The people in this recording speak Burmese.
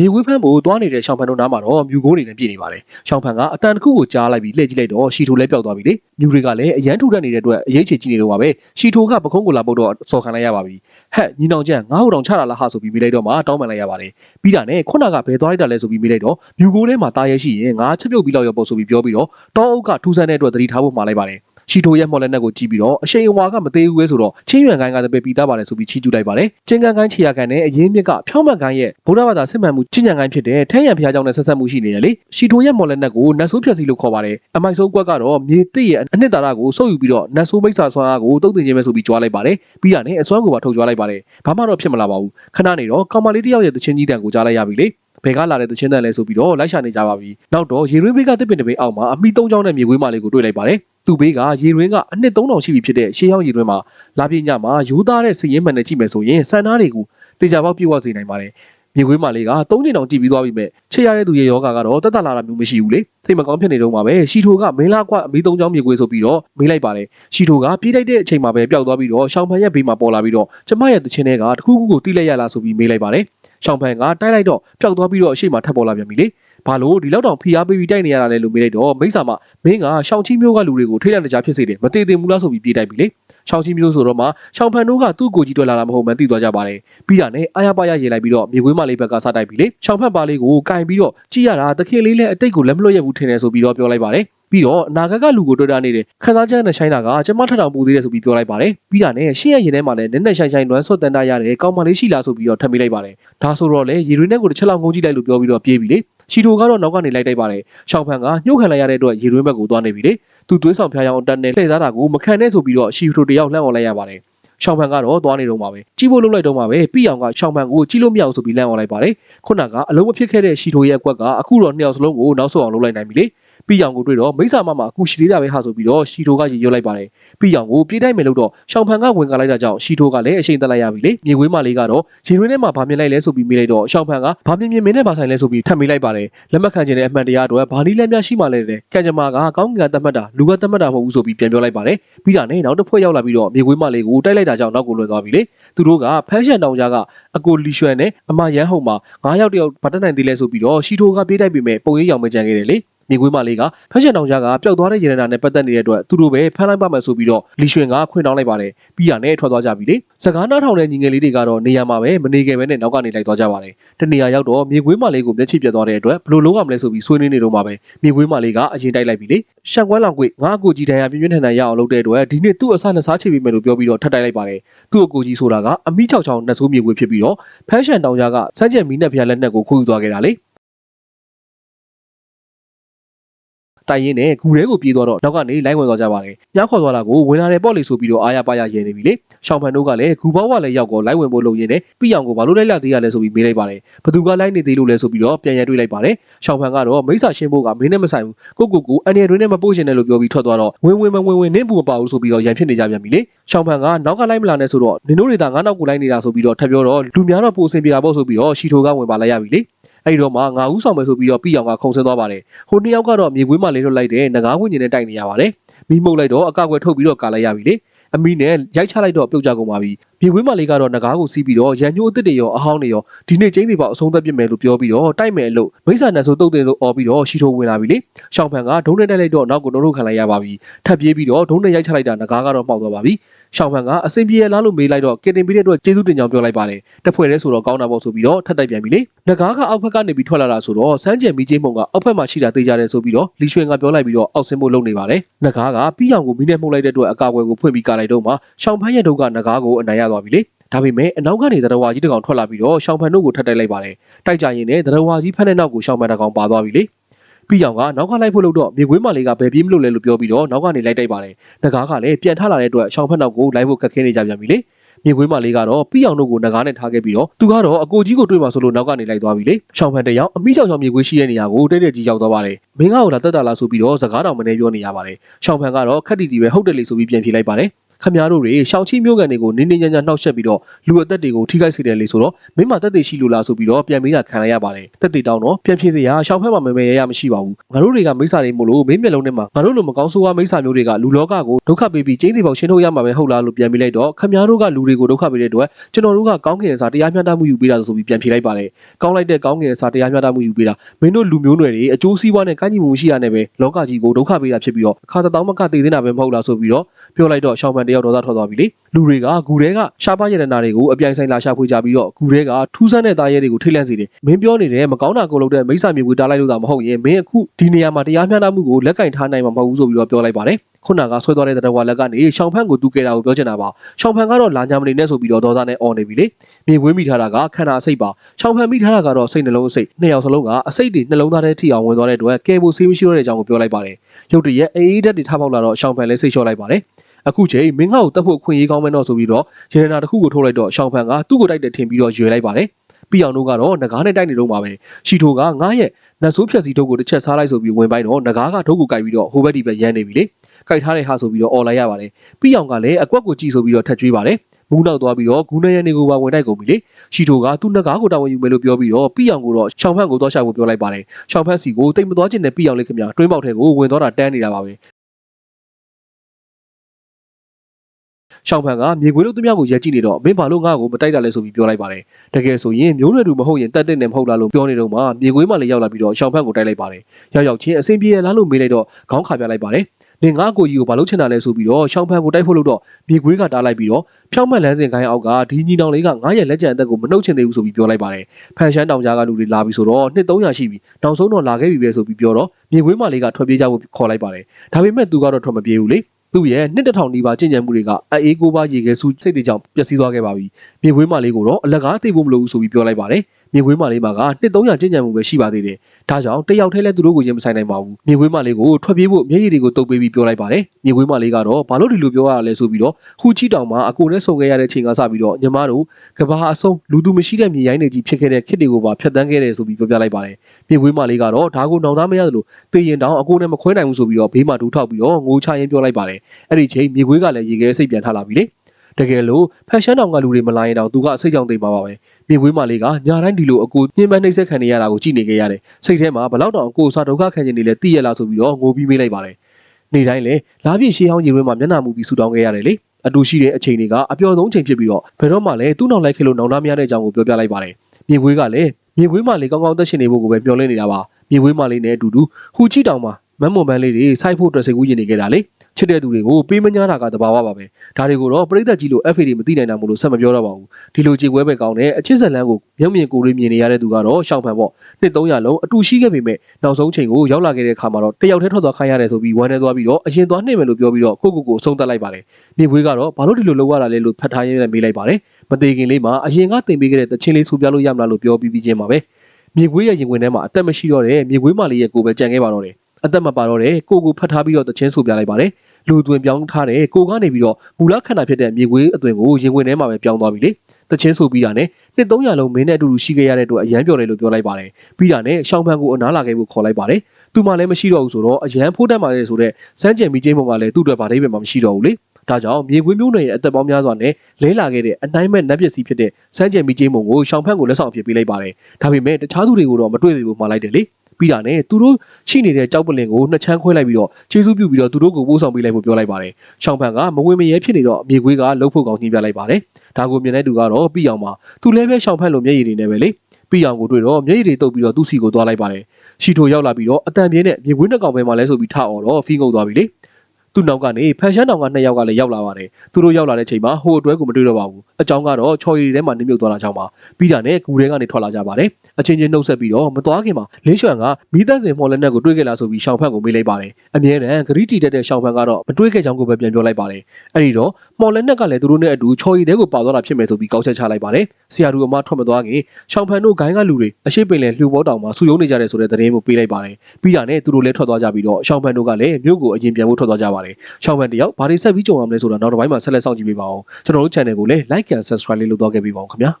ရေဝေးဖမ်းဖို့သွားနေတဲ့ရှောင်းဖန်တို့နားမှာတော့မြူကိုတွေနဲ့ပြည်နေပါတယ်ရှောင်းဖန်ကအတန်တစ်ခုကိုကြားလိုက်ပြီးလှည့်ကြည့်လိုက်တော့ရှီထိုလည်းပျောက်သွားပြီလေမြူတွေကလည်းအရန်ထူထပ်နေတဲ့အတွက်အရေးချေကြည့်နေတော့ပါပဲရှီထိုကပခုံးကိုလာပုတ်တော့စော်ခံလိုက်ရပါပြီဟက်ညီနောင်ကျန်ငါ့ဟိုတောင်ချတာလားဟာဆိုပြီးမိလိုက်တော့မှတောင်းပန်လိုက်ရပါတယ်ပြီးတာနဲ့ခုနကဘယ်သွားလိုက်တာလဲဆိုပြီးမိလိုက်တော့မြူကိုထဲမှာတားရဲရှိရင်ငါချက်ပြုတ်ပြီးတော့ရောပေါ့ဆိုပြီးပြောပြီးတော့တောအုပ်ကထူးဆန်းတဲ့အတွက်သတိထားဖို့မှာလိုက်ပါတယ် ရှီထိုရဲ့မော်လက်နက်ကိုကြည့်ပြီးတော့အရှိန်အဝါကမသေးဘူးပဲဆိုတော့ချင်းရွံကိုင်းကတပည့်ပြီးသားပါတယ်ဆိုပြီးချီးကျူးလိုက်ပါတယ်။ချင်းကန်ကိုင်းခြေရကန်နဲ့အရင်မြစ်ကဖြောင်းမှတ်ကိုင်းရဲ့ဗုဒ္ဓဘာသာစစ်မှန်မှုချင်းညံကိုင်းဖြစ်တဲ့ထဲရန်ဖျားကြောင့်နဲ့ဆက်ဆက်မှုရှိနေတယ်လေ။ရှီထိုရဲ့မော်လက်နက်ကိုနတ်ဆိုးဖြက်စီလို့ခေါ်ပါတယ်။အမိုက်ဆုံးကွက်ကတော့မြေတိရဲ့အနှစ်သာရကိုစုပ်ယူပြီးတော့နတ်ဆိုးမိစ္ဆာဆွမ်းအားကိုတုံ့တင်ခြင်းပဲဆိုပြီးကြွားလိုက်ပါတယ်။ပြီးတာနဲ့အစွမ်းကိုပါထုတ်ကြွားလိုက်ပါတယ်။ဘာမှတော့ဖြစ်မလာပါဘူး။ခဏနေတော့ကောင်မလေးတစ်ယောက်ရဲ့တချင်းကြီးတန်ကိုကြားလိုက်ရပြီလေ။ ဘယ်ကလာတဲ့တချင်းတန်လဲဆိုပြီးတော့လိုက်ရှာနေကြပါပြီ။နောက်တော့ရေရင်းဘေးကတစ်ပင်တစ်ပင်အောက်မှာအမိသုံးချောင်းနဲ့မြေခွေးမလေးကိုတွေ့လိုက်ပါတယ်။သူ့ဘေးကရေရင်းကအနှစ်3000ရှိပြီဖြစ်တဲ့ရှေးဟောင်းရေရင်းမှာလာပြင်းညမှာရိုးသားတဲ့စည်ရင်းမှန်နဲ့ကြည့်မယ်ဆိုရင်စံသားတွေကိုတေချာပေါက်ပြည့်ဝစေနိုင်ပါတယ်။ မြေခွေးမလေးက3ချိန်တောင်ကြည့်ပြီးသွားပြီမဲ့ချေရတဲ့သူရဲ့ယောဂကတော့တက်တက်လာတာမျိုးမရှိဘူးလေ။စိတ်မကောင်းဖြစ်နေတော့မှာပဲရှီထိုကမင်းလာကွအမီးသုံးချောင်းမြေခွေးဆိုပြီးတော့မေးလိုက်ပါတယ်။ရှီထိုကပြေးလိုက်တဲ့အချိန်မှာပဲပျောက်သွားပြီးတော့ရှောင်းဖန်ရဲ့ဘေးမှာပေါ်လာပြီးတော့ကျမရဲ့တခြင်းတွေကတခုခုကိုတီးလိုက်ရလားဆိုပြီးမေးလိုက်ပါတယ်။ရှောင်းဖန်ကတိုက်လိုက်တော့ပျောက်သွားပြီးတော့အရှိမထပ်ပေါ်လာပြန်ပြီလေ။ ဘာလို့ဒီလောက်တောင်ဖိအားပေးပြီးတိုက်နေရတာလဲလို့မေးလိုက်တော့မိစ္ဆာမမင်းကရှောင်းချီမျိုးကလူတွေကိုထိတ်လန့်တကြားဖြစ်စေတယ်မတည်တင်ဘူးလားဆိုပြီးပြေးတိုက်ပြီလေရှောင်းချီမျိုးဆိုတော့မှရှောင်းဖန်တို့ကသူ့ကိုကြီးတွေ့လာတာမဟုတ်မှန်းသိသွားကြပါတယ်ပြီးတာနဲ့အာရပါရရေးလိုက်ပြီးတော့မြေခွေးမလေးဘက်ကစတိုက်ပြီလေရှောင်းဖန်ပါလေးကိုကင်ပြီးတော့ကြည့်ရတာတခင်လေးလည်းအတိတ်ကိုလက်မလွတ်ရဘူးထင်တယ်ဆိုပြီးတော့ပြောလိုက်ပါတယ်ပြီးတော့အနာဂတ်ကလူကိုတွေ့တာနေတယ်ခန်းစားချက်နဲ့ဆိုင်တာကကျမထထောင်ပူသေးတယ်ဆိုပြီးပြောလိုက်ပါတယ်ပြီးတာနဲ့ရှင်းရရင်ထဲမှာလည်းနက်နက်ဆိုင်ဆိုင်လွမ်းဆွတ်တန်တာရတဲ့ကောင်းမလေးရှိလားဆိုပြီးတော့ထပ်မိလိုက်ပါတယ်ဒါဆိုတော့လေရေရင်းနဲ့ကိုတစ်ချက်လောက်ငုံကြည့်လိုက်လို့ပြောပြီးတော့ပြေးပြီလေ ရှီတိုကတော့နောက်ကနေလိုက်တိုက်ပါတယ်ရှောင်းဖန်ကညှို့ခံလိုက်ရတဲ့အတွက်ရေရင်းဘက်ကိုသွားနေပြီလေသူသွေးဆောင်ဖျားရောင်တက်နဲ့လှည့်သားတာကိုမခံနဲ့ဆိုပြီးတော့ရှီတိုတယောက်လှမ်းအောင်လိုက်ရပါတယ်ရှောင်းဖန်ကတော့သွားနေတော့မှာပဲကြီးဖို့လုပ်လိုက်တော့မှာပဲပြီးအောင်ကရှောင်းဖန်ကိုကြီးလို့မရအောင်ဆိုပြီးလမ်းအောင်လိုက်ပါတယ်ခုနကအလုံးမဖြစ်ခဲ့တဲ့ရှီတိုရဲ့အကွက်ကအခုတော့နှစ်ယောက်စလုံးကိုနောက်ဆုတ်အောင်လုပ်လိုက်နိုင်ပြီလေ ပြီးအောင်ကိုတွေ့တော့မိစ္ဆာမမအခုရှိသေးတာပဲဟာဆိုပြီးတော့ရှီတိုကရေရွတ်လိုက်ပါတယ်ပြီးအောင်ကိုပြေးတိုက်မယ်လို့တော့ရှောင်းဖန်ကဝင်ကလိုက်တာကြောင့်ရှီတိုကလည်းအရှိန်တက်လိုက်ရပြီလေမြေခွေးမလေးကတော့ရေရင်းထဲမှာဗာမြင်လိုက်လဲဆိုပြီးမိလိုက်တော့ရှောင်းဖန်ကဗာမြင်မြင်မင်းနဲ့ဗာဆိုင်လဲဆိုပြီးထပ်မိလိုက်ပါတယ်လက်မခံခြင်းနဲ့အမှန်တရားအတွက်ဗာလီလက်များရှိမှလဲတဲ့ကံကြမ္မာကကောင်းကင်ကတတ်မှတ်တာလူကတတ်မှတ်တာမဟုတ်ဘူးဆိုပြီးပြန်ပြောလိုက်ပါတယ်ပြီးတာနဲ့နောက်တစ်ဖွဲ့ရောက်လာပြီးတော့မြေခွေးမလေးကိုတိုက်လိုက်တာကြောင့်နောက်ကိုလွှဲသွားပြီလေသူတို့ကဖမ်းရှန်တောင်ကြားကအကိုလီရွှန်နဲ့အမရန်ဟုံမှာ9ယောက်တယောက်ဗတ်တက်နိုင်သေးလဲဆိုပြီးတော့ရှီတိုကပြေးတိုက်ပြီးမဲ့ပုံရိပ်ရောင်မကြံခဲ့တယ်လေ မြေခွေးမလေးကဖမ်းရှန်တောင်ကြားကပျောက်သွားတဲ့ရေနံနဲ့ပတ်သက်နေတဲ့အတွက်သူတို့ပဲဖမ်းလိုက်ပါမယ်ဆိုပြီးတော့လီရွှင်ကခွင့်တောင်းလိုက်ပါတယ်ပြီးရနဲ့ထွက်သွားကြပြီလေစကားနားထောင်တဲ့ညီငယ်လေးတွေကတော့နေရာမှာပဲမနေခဲ့ပဲနဲ့နောက်ကနေလိုက်သွားကြပါတယ်တနေရာရောက်တော့မြေခွေးမလေးကိုမျက်ခြေပြတ်သွားတဲ့အတွက်ဘယ်လိုလုပ်ရမလဲဆိုပြီးဆွေးနွေးနေတော့မှာပဲမြေခွေးမလေးကအရင်တိုက်လိုက်ပြီလေရှက်ကွဲလောင်ကွေငါအကိုကြီးတန်ရပြင်းပြင်းထန်ထန်ရအောင်လုပ်တဲ့အတွက်ဒီနေ့သူ့အဆနဲ့စားချေပေးမယ်လို့ပြောပြီးတော့ထပ်တိုက်လိုက်ပါတယ်သူ့အကိုကြီးဆိုတာကအမိချောက်ချောင်းနှဆိုးမြေခွေးဖြစ်ပြီးတော့ဖမ်းရှန်တောင်ကြားကစမ်းကျက်မီးနဲ့ဖျားလက်နက်ကိုခိုးယူသွားခဲ့တာလေ တိုင်ရင်နဲ့ဂူထဲကိုပြေးသွားတော့နောက်ကနေလိုက်ဝင်သွားကြပါတယ်။ညခေါ်သွားတာကိုဝင်လာတယ်ပေါ့လေဆိုပြီးတော့အာရပါရရဲနေပြီလေ။ရှောင်းဖန်တို့ကလည်းဂူဘောက်ကလည်းရောက်ကောလိုက်ဝင်ဖို့လုပ်ရင်းနဲ့ပြီးအောင်ကိုဘာလို့လိုက်လာသေးရလဲဆိုပြီးမေးလိုက်ပါတယ်။ဘသူကလိုက်နေသေးလို့လဲဆိုပြီးတော့ပြန်ရတွေ့လိုက်ပါတယ်။ရှောင်းဖန်ကတော့မိစ္ဆာရှင်းဖို့ကမင်းနဲ့မဆိုင်ဘူး။ကိုကိုကိုအန်ရတွင်နဲ့မပို့ရှင်တယ်လို့ပြောပြီးထွက်သွားတော့ဝင်ဝင်မဝင်ဝင်နင်းဘူးမပါဘူးဆိုပြီးတော့ရန်ဖြစ်နေကြပြန်ပြီလေ။ရှောင်းဖန်ကနောက်ကလိုက်မလာနဲ့ဆိုတော့နင်တို့တွေသာငါနောက်ကိုလိုက်နေတာဆိုပြီးတော့ထပ်ပြောတော့လူများတော့ပိုစင်ပြတာပေါ့ဆိုပြီးတော့ရှီထိုကဝင်ပါလိုက်ရပြီလေ။ အဲ့ဒီတော့မှငါဦးဆောင်မယ်ဆိုပြီးတော့ပြီးအောင်ကခုံဆင်းသွားပါတယ်ဟိုနှစ်ယောက်ကတော့မြေခွေးမှလေးလွတ်လိုက်တဲ့ငကားဝင်းကျင်နဲ့တိုက်နေရပါတယ်မိမှုတ်လိုက်တော့အကောက်ွယ်ထုတ်ပြီးတော့ကာလိုက်ရပြီလေအမီနဲ့ရိုက်ချလိုက်တော့ပြုတ်ကြကုန်ပါပြီ မြေခွေးမလေးကတော့ငကားကိုစီးပြီးတော့ရန်ညိုးအစ်စ်တွေရောအဟောင်းတွေရောဒီနေ့ကျင်းတွေပေါ့အဆုံးသက်ပြစ်မယ်လို့ပြောပြီးတော့တိုက်မယ်လို့မိစ္ဆာနဲ့ဆိုတုတ်တင်လို့អော်ပြီးတော့ရှီထိုးဝင်လာပြီလေရှောင်းဖန်ကဒုံးနဲ့တိုက်လိုက်တော့နောက်ကိုနှုတ်ထုတ်ခံလိုက်ရပါပြီထပ်ပြေးပြီးတော့ဒုံးနဲ့ရိုက်ချလိုက်တာငကားကတော့မှောက်သွားပါပြီရှောင်းဖန်ကအစင်ပြေလားလို့မေးလိုက်တော့ကင်တင်ပြီးတဲ့အတွက်ကျေးဇူးတင်ကြောင်းပြောလိုက်ပါတယ်တစ်ဖွဲ့တည်းဆိုတော့ကောင်းတာပေါ့ဆိုပြီးတော့ထပ်တိုက်ပြန်ပြီလေငကားကအောက်ဖက်ကနေပြီးထွက်လာတာဆိုတော့စမ်းကြံမီချင်းမုံကအောက်ဖက်မှာရှိတာသိကြတယ်ဆိုပြီးတော့လီရွှေကပြောလိုက်ပြီးတော့အောက်ဆင်းဖို့လုပ်နေပါတယ်ငကားကပြီးအောင်ကိုမီးနဲ့မှုတ်လိုက်တဲ့အတွက်အကာအကွယ်ကိုဖွင့်ပြီးကလိုက်တော့မှရှောင်းဖန်ရဲ့ဒုက္ခငကားကိုအနိုင်ရသွားပြီလေဒါပေမဲ့အနောက်ကနေတရဝါကြီးတစ်ကောင်ထွက်လာပြီးတော့ရှောင်းဖန်တို့ကိုထပ်တိုက်လိုက်ပါတယ်တိုက်ကြရင်လည်းတရဝါကြီးဖက်တဲ့နောက်ကိုရှောင်းဖန်တစ်ကောင်ပါသွားပြီလေပြီးအောင်ကနောက်ကလိုက်ဖို့လို့တော့မြေခွေးမလေးကဘယ်ပြေးမလို့လဲလို့ပြောပြီးတော့နောက်ကနေလိုက်တိုက်ပါတယ်ငကားကလည်းပြန်ထလာတဲ့အတွက်ရှောင်းဖက်နောက်ကိုလိုက်ဖို့ခက်ခဲနေကြပြန်ပြီလေမြေခွေးမလေးကတော့ပြီးအောင်တို့ကိုငကားနဲ့ထားခဲ့ပြီးတော့သူကတော့အကိုကြီးကိုတွေ့မှဆိုလို့နောက်ကနေလိုက်သွားပြီလေရှောင်းဖန်တယောက်အမိချောင်ချောင်မြေခွေးရှိတဲ့နေရာကိုတိတ်တိတ်ကြီးရောက်သွားပါတယ်မင်းကကိုလာတက်တာလားဆိုပြီးတော့စကားတော်မနေပြောနေရပါတယ်ရှောင်းဖန်ကတော့ခက်တီတီပဲဟုတ်တယ်လေဆိုပြီးပြန်ဖြေလိုက်ပါတယ် ခမများတို့တွေရှောင်းချီမျိုးကန်တွေကိုနင်းနေညံ့ညံ့နှောက်ယှက်ပြီးတော့လူအသက်တွေကိုထိခိုက်စေတယ်လေဆိုတော့မင်းမတက်သေးရှိလို့လားဆိုပြီးတော့ပြန်မေးတာခံလိုက်ရပါတယ်တက်သေးတောင်းတော့ပြန်ဖြစ်စရာရှောင်းဖက်မှာမမဲရရမရှိပါဘူးငါတို့တွေကမိစ္ဆာတွေမို့လို့မင်းမျက်လုံးထဲမှာငါတို့လိုမကောင်းဆိုးဝါးမိစ္ဆာမျိုးတွေကလူလောကကိုဒုက္ခပေးပြီးကျင်းစီပေါက်ရှင်းထုတ်ရမှာပဲဟုတ်လားလို့ပြန်မေးလိုက်တော့ခမများတို့ကလူတွေကိုဒုက္ခပေးတဲ့အတွက်ကျွန်တော်တို့ကကောင်းကင်စာတရားမျှတမှုယူပေးတာဆိုပြီးပြန်ဖြေလိုက်ပါတယ်ကောင်းလိုက်တဲ့ကောင်းကင်စာတရားမျှတမှုယူပေးတာမင်းတို့လူမျိုးနွယ်တွေအကျိုးစီးပွားနဲ့ကန့်ညီမှုရှိရတဲ့ပဲလောကကြီးကိုဒုက္ခပေးတာဖြစ်ပြီးတော့အခါတောင်မကတည်နေတာပဲမဟုတ်လားဆိုပြီးတော့ပြောလိုက်တော့ရှောင်းပန်တယောက်တော်သားထွက်သွားပြီလေလူတွေကဂူထဲကရှားပါရတနာတွေကိုအပြိုင်ဆိုင်လာရှာဖွေကြပြီးတော့ဂူထဲကထူးဆန်းတဲ့သားရဲတွေကိုထိတ်လန့်စေတယ်မင်းပြောနေတဲ့မကောင်းတာကိုလုပ်တဲ့မိစ္ဆာမြေကွေးတားလိုက်လို့သာမဟုတ်ရင်မင်းအခုဒီနေရာမှာတရားမျှတမှုကိုလက်ကင်ထားနိုင်မှာမဟုတ်ဘူးဆိုပြီးတော့ပြောလိုက်ပါတယ်ခုနကဆွဲသွားတဲ့တရဝါလက်ကနေရှောင်းဖန်ကိုတူးခဲ့တာကိုပြောချင်တာပါရှောင်းဖန်ကတော့လာညာမနေနဲ့ဆိုပြီးတော့ဒေါသနဲ့អော်နေပြီလေမြေဝင်းမိထားတာကခန္ဓာအစိတ်ပါရှောင်းဖန်မိထားတာကတော့စိတ်နှလုံးအစိတ်နှစ်ယောက်စလုံးကအစိတ်တွေနှလုံးသားထဲထိအောင်ဝင်သွားတဲ့အတွက်ကဲဖို့ဆေးမရှိတော့တဲ့အကြောင်းကိုပြောလိုက်ပါတယ်ရုတ်တရက်အေးအေးဓာတ်တွေထဖောက်လာတော့ရှောင်းဖန်လည်းစိတ်လျှော့လိုက်ပါတယ် အခုချိန်မင်းငါ့ကိုတက်ဖို့ခွင့်ရေးကောင်းမယ်တော့ဆိုပြီးတော့ရေနာတစ်ခုကိုထိုးလိုက်တော့ရှောင်းဖန်ကသူ့ကိုတိုက်တဲ့ထင်ပြီးတော့ရွယ်လိုက်ပါတယ်ပြီးအောင်တို့ကတော့ငကားနဲ့တိုက်နေတော့မှာပဲရှီထိုကငါ့ရဲ့နတ်ဆိုးဖြက်စီထုတ်ကိုတစ်ချက်စားလိုက်ဆိုပြီးဝင်ပိုင်းတော့ငကားကထုတ်ကိုကြိုက်ပြီးတော့ဟိုဘက်ဒီဘက်ရမ်းနေပြီလေကြိုက်ထားတဲ့ဟာဆိုပြီးတော့អော်လိုက်ရပါတယ်ပြီးအောင်ကလည်းအကွက်ကိုကြည့်ဆိုပြီးတော့ထက်ကျွေးပါတယ်မူးနောက်သွားပြီးတော့ဂူနေရနေကိုပါဝင်တိုက်ကုန်ပြီလေရှီထိုကသူ့ငကားကိုတာဝန်ယူမယ်လို့ပြောပြီးတော့ပြီးအောင်ကိုတော့ရှောင်းဖန်ကိုတော့ရှာဖို့ပြောလိုက်ပါတယ်ရှောင်းဖန်စီကိုတိတ်မသွားခြင်းနဲ့ပြီးအောင်လေးခင်ဗျာတွင်းပေါက်ထဲကိုဝင်သွားတာတန်းနေတာပါပဲ ရှောင်းဖန်ကမြေခွေးလို့သူများကိုရက်ကြည့်နေတော့မင်းဘာလို့ငါ့ကိုမတိုက်တာလဲဆိုပြီးပြောလိုက်ပါတယ်တကယ်ဆိုရင်မျိုးနွယ်သူမဟုတ်ရင်တက်တဲ့နဲ့မဟုတ်လားလို့ပြောနေတော့မှမြေခွေးမှလည်းရောက်လာပြီးတော့ရှောင်းဖန်ကိုတိုက်လိုက်ပါတယ်ရောက်ရောက်ချင်းအဆင်ပြေရလားလို့မေးလိုက်တော့ခေါင်းခါပြလိုက်ပါတယ်နင်ငါ့ကိုကြီးကိုဘာလို့ချင်တာလဲဆိုပြီးတော့ရှောင်းဖန်ကိုတိုက်ဖို့လို့တော့မြေခွေးကတားလိုက်ပြီးတော့ဖြောင်းမက်လန်းစင်ခိုင်းအောက်ကဒီညီနောင်လေးကငါရဲ့လက်ကျန်အသက်ကိုမနှုတ်ချင်သေးဘူးဆိုပြီးပြောလိုက်ပါတယ်ဖန်ရှမ်းတောင်ကြားကလူတွေလာပြီဆိုတော့နှစ်300ရှိပြီနောက်ဆုံးတော့လာခဲ့ပြီပဲဆိုပြီးပြောတော့မြေခွေးမလေးကထွက်ပြေးကြဖို့ခေါ်လိုက်ပါတယ်ဒါပေမဲ့သူကတော့ထွက်မပြေးဘူးလေ သူ့ရဲ့နှစ်တစ်ထောင်နီးပါးကျင့်ကြံမှုတွေကအေးကိုပါရေခဲစုစိတ်တွေကြောင့်ပျက်စီးသွားခဲ့ပါပြီ။မြေခွေးမလေးကိုတော့အလက်ကားသိဖို့မလိုဘူးဆိုပြီးပြောလိုက်ပါတယ်။ မြေခွေးမလေးမှာကနှစ်300ကျင့်ကြံမှုပဲရှိပါသေးတယ်။ဒါကြောင့်တယောက်တည်းလဲသူတို့ကိုရင်မဆိုင်နိုင်ပါဘူး။မြေခွေးမလေးကိုထွက်ပြေးဖို့မျက်ရည်တွေကိုတုပ်ပေးပြီးပြောလိုက်ပါတယ်။မြေခွေးမလေးကတော့ဘာလို့ဒီလိုပြောရလဲဆိုပြီးတော့ဟူချီတောင်မှာအကိုနဲ့ဆုံခဲ့ရတဲ့ချိန်ကစပြီးတော့ညီမတို့ကဘာအဆုံးလူသူမရှိတဲ့မြေရိုင်းတွေကြီးဖြစ်ခဲ့တဲ့ခစ်တွေကိုပါဖျက်ဆီးခဲ့တယ်ဆိုပြီးပြောပြလိုက်ပါတယ်။မြေခွေးမလေးကတော့ဒါကိုနောင်သားမရသလိုသိရင်တောင်အကိုနဲ့မခွဲနိုင်ဘူးဆိုပြီးတော့ဘေးမှာဒူးထောက်ပြီးတော့ငိုချရင်းပြောလိုက်ပါတယ်။အဲ့ဒီချိန်မြေခွေးကလည်းရေခဲစိတ်ပြန်ထလာပြီလေ တကယ်လို့ဖက်ရှင်တောင်ကလူတွေမလာရင်တောင်သူကစိတ်ကြောင့်သိမှာပါပဲမြေခွေးမလေးကညာတိုင်းဒီလိုအကိုညှင်းပန်းနှိမ့်ဆက်ခံနေရတာကိုကြည့်နေခဲ့ရတယ်စိတ်ထဲမှာဘလောက်တောင်အကိုစားဒုက္ခခံနေနေလဲသိရလားဆိုပြီးတော့ငိုပြီးမေးလိုက်ပါတယ်နေတိုင်းလေလာပြည့်ရှေးဟောင်းရေတွင်းမှာမျက်နှာမူပြီးဆူတောင်းခဲ့ရတယ်လေအတူရှိတဲ့အချိန်တွေကအပျော်ဆုံးအချိန်ဖြစ်ပြီးတော့ဘယ်တော့မှလည်းသူ့နောက်လိုက်ခဲ့လို့နောင်နာမရတဲ့အကြောင်းကိုပြောပြလိုက်ပါတယ်မြေခွေးကလည်းမြေခွေးမလေးကောင်းကောင်းသက်ရှင်နေဖို့ကိုပဲမျှော်လင့်နေတာပါမြေခွေးမလေးနဲ့အတူတူဟူချီတောင်မှာ မမ်မွန်ပန်းလေးတွေစိုက်ဖို့အတွက်စိတ်ကူးရင်နေခဲ့တာလေချစ်တဲ့သူတွေကိုပေးမညာတာကတဘာဝပါပဲဒါတွေကိုတော့ပြိသက်ကြီးလို့ FA တွေမသိနိုင်တာမို့လို့ဆက်မပြောတော့ပါဘူးဒီလိုကြေကွဲပဲကောင်းတဲ့အချစ်ဇလန်းကိုမျက်မြင်ကိုယ်တွေမြင်နေရတဲ့သူကတော့ရှောင်းဖန်ပေါ့နှစ်300လုံးအတူရှိခဲ့ပေမဲ့နောက်ဆုံးချိန်ကိုရောက်လာခဲ့တဲ့အခါမှာတော့တယောက်တည်းထွက်သွားခိုင်းရတယ်ဆိုပြီးဝမ်းနေသွားပြီးတော့အရင်သွားနှိမ့်မယ်လို့ပြောပြီးတော့ကိုကိုကိုအဆုံးသတ်လိုက်ပါတယ်မြေခွေးကတော့ဘာလို့ဒီလိုလုပ်ရတာလဲလို့ဖတ်ထားရင်းနဲ့မေးလိုက်ပါတယ်မသေးခင်လေးမှာအရင်ကတင်ပေးခဲ့တဲ့တချင်းလေးဆူပြလို့ရမလားလို့ပြောပြီးပြီးချင်းပါပဲမြေခွေးရဲ့ရင်ဝင်ထဲမှာအသက်မရှိတော့တဲ့မြေခွေးမလေးရဲ့ကိုပဲကြံခဲ့ပါတော့တယ် အသက်မပါတော့တဲ့ကိုကိုဖတ်ထားပြီးတော့တချင်းဆိုပြလိုက်ပါတယ်လူအသွင်ပြောင်းထားတဲ့ကိုကနေပြီးတော့မူလခန္ဓာဖြစ်တဲ့မြေခွေးအသွင်ကိုရင်ဝင်ထဲမှာပဲပြောင်းသွားပြီလေတချင်းဆိုပြီးတာနဲ့နှစ်300လုံးမင်းနဲ့အတူတူရှိခဲ့ရတဲ့အတွက်အရန်ပြော်တယ်လို့ပြောလိုက်ပါတယ်ပြီးတာနဲ့ရှောင်းဖန်ကိုအနားလာခဲ့ဖို့ခေါ်လိုက်ပါတယ်သူမှလည်းမရှိတော့ဘူးဆိုတော့အရန်ဖိုးတက်มาလေဆိုတော့စမ်းကြံမီချင်းပုံကလည်းသူ့အတွက်ဗာဒိဗေမှာမရှိတော့ဘူးလေဒါကြောင့်မြေခွေးမျိုးနွယ်ရဲ့အသက်ပေါင်းများစွာနဲ့လဲလာခဲ့တဲ့အတိုင်းမဲ့နတ်ပစ္စည်းဖြစ်တဲ့စမ်းကြံမီချင်းပုံကိုရှောင်းဖန်ကိုလက်ဆောင်အဖြစ်ပေးလိုက်ပါတယ်ဒါပေမဲ့တခြားသူတွေကိုတော့မတွေ့သေးဘူးမှားလိုက်တယ်လေ ပြီးတာနဲ့သူတို့ရှိနေတဲ့ကြောက်ပလင်ကိုနှစ်ချမ်းခွဲလိုက်ပြီးတော့ခြေစူးပြုတ်ပြီးတော့သူတို့ကိုပို့ဆောင်ပေးလိုက်ဖို့ပြောလိုက်ပါတယ်။ရှောင်းဖန်ကမဝင်မရဲဖြစ်နေတော့မြေခွေးကလှုပ်ဖို့ကောင်းညှိပြလိုက်ပါတယ်။ဒါကိုမြင်တဲ့သူကတော့ပြီးအောင်မှာသူလည်းပဲရှောင်းဖန်လိုမျက်ရည်တွေနဲ့ပဲလေပြီးအောင်ကိုတွေ့တော့မျက်ရည်တွေတုပ်ပြီးတော့သူ့စီကိုသွားလိုက်ပါတယ်။ရှီထိုရောက်လာပြီးတော့အတန်ပြင်းနဲ့မြေခွေးနှစ်ကောင်ပဲမှလဲဆိုပြီးထအော်တော့ဖီးငုံသွားပြီလေ။ သူ့နောက်ကနေဖန်ရှမ်းတောင်ကနှစ်ယောက်ကလည်းရောက်လာပါတယ်သူတို့ရောက်လာတဲ့ချိန်မှာဟိုအတွဲကိုမတွေ့တော့ပါဘူးအကြောင်းကတော့ချော်ရည်ထဲမှာနင်းမြုပ်သွားတာကြောင့်ပါပြီးတာနဲ့ဂူထဲကနေထွက်လာကြပါတယ်အချင်းချင်းနှုတ်ဆက်ပြီးတော့မသွားခင်မှာလင်းရွှန်ကမိသားစုမော်လက်နက်ကိုတွေ့ခဲ့လားဆိုပြီးရှောင်းဖက်ကိုမေးလိုက်ပါတယ်အမြဲတမ်းဂရီတီတက်တဲ့ရှောင်းဖက်ကတော့မတွေ့ခဲ့ကြောင်းကိုပဲပြန်ပြောလိုက်ပါတယ်အဲ့ဒီတော့မော်လက်နက်ကလည်းသူတို့နဲ့အတူချော်ရည်ထဲကိုပါသွားတာဖြစ်မယ်ဆိုပြီးကောက်ချက်ချလိုက်ပါတယ်ဆရာတူအမထွက်မသွားခင်ရှောင်းဖန်တို့ဂိုင်းကလူတွေအရှိပင်လယ်လှူဘောတောင်မှာဆူယုံနေကြတဲ့ဆိုတဲ့သတင်းကိုပေးလိုက်ပါတယ်ပြီးတာနဲ့သူတို့လည်းထွက်သွားကြပြီးတော့ရှောင်းဖန်တို့ကလည်းမြို့ကိုအရင်ပြန်ဖို့ထွက်သွားကြပါတယ်ရှောင်းဖန်တယောက်ဘာတွေဆက်ပြီးကြုံရမလဲဆိုတာနောက်တစ်ပိုင်းမှာဆက်လက်စောင့်ကြည့်ပေးပါအောင်ကျွန်တော်တို့ channel ကိုလည်း like and subscribe လေးလုပ်သွားခဲ့ပေးပါဦးခင်ဗျာ